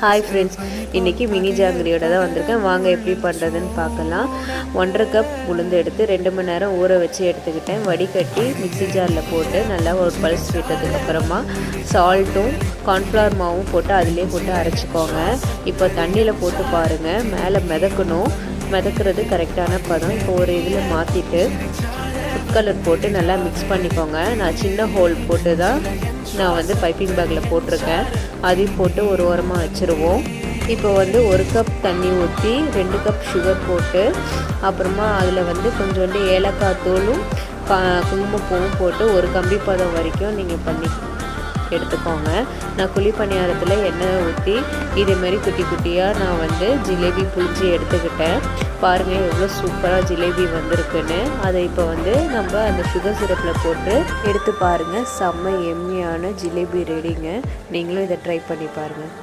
Hi friends இன்றைக்கி mini ஜாங்கிரியோட தான் வந்திருக்கேன். வாங்க எப்படி பண்ணுறதுன்னு பார்க்கலாம். ஒன்றரை கப் உளுந்து எடுத்து ரெண்டு மணி நேரம் ஊற வச்சு எடுத்துக்கிட்டேன். வடிகட்டி மிக்ஸி ஜாரில் போட்டு நல்லா ஒரு பல்ஸ் விட்டதுக்கப்புறமா சால்ட்டும் கார்ன்ஃப்ளவர் மாவும் போட்டு அதிலே போட்டு அரைச்சிக்கோங்க. இப்போ தண்ணியில் போட்டு பாருங்கள் மேலே மிதக்கணும். மிதக்கிறது கரெக்டான பதம். இப்போ ஒரு இதில் மாற்றிட்டு ஃபுட் கலர் போட்டு நல்லா மிக்ஸ் பண்ணிக்கோங்க. நான் சின்ன ஹோல் போட்டு தான் நான் வந்து பைப்பிங் பேக்கில் போட்டிருக்கேன். அதையும் போட்டு ஒரு ஓரமாக வச்சுருவோம். இப்போ வந்து ஒரு கப் தண்ணி ஊற்றி ரெண்டு கப் சுகர் போட்டு அப்புறமா அதில் வந்து கொஞ்சோண்டு ஏலக்காய் தூளும் குங்குமப்பூவும் போட்டு ஒரு கம்பி பதம் வரைக்கும் நீங்கள் பண்ணி எடுத்துக்கோங்க. நான் குழி பணியாரத்தில் எண்ணெய் ஊற்றி இதேமாரி குட்டி குட்டியாக நான் வந்து ஜிலேபி புளிச்சு எடுத்துக்கிட்டேன். பாருங்கள் எவ்வளோ சூப்பராக ஜிலேபி வந்திருக்குன்னு. அதை இப்போ வந்து நம்ம அந்த சுகர் சிரப்பில் போட்டு எடுத்து பாருங்கள் செம்ம எம்மியான ஜிலேபி ரெடிங்க நீங்களும் இதை ட்ரை பண்ணி பாருங்கள்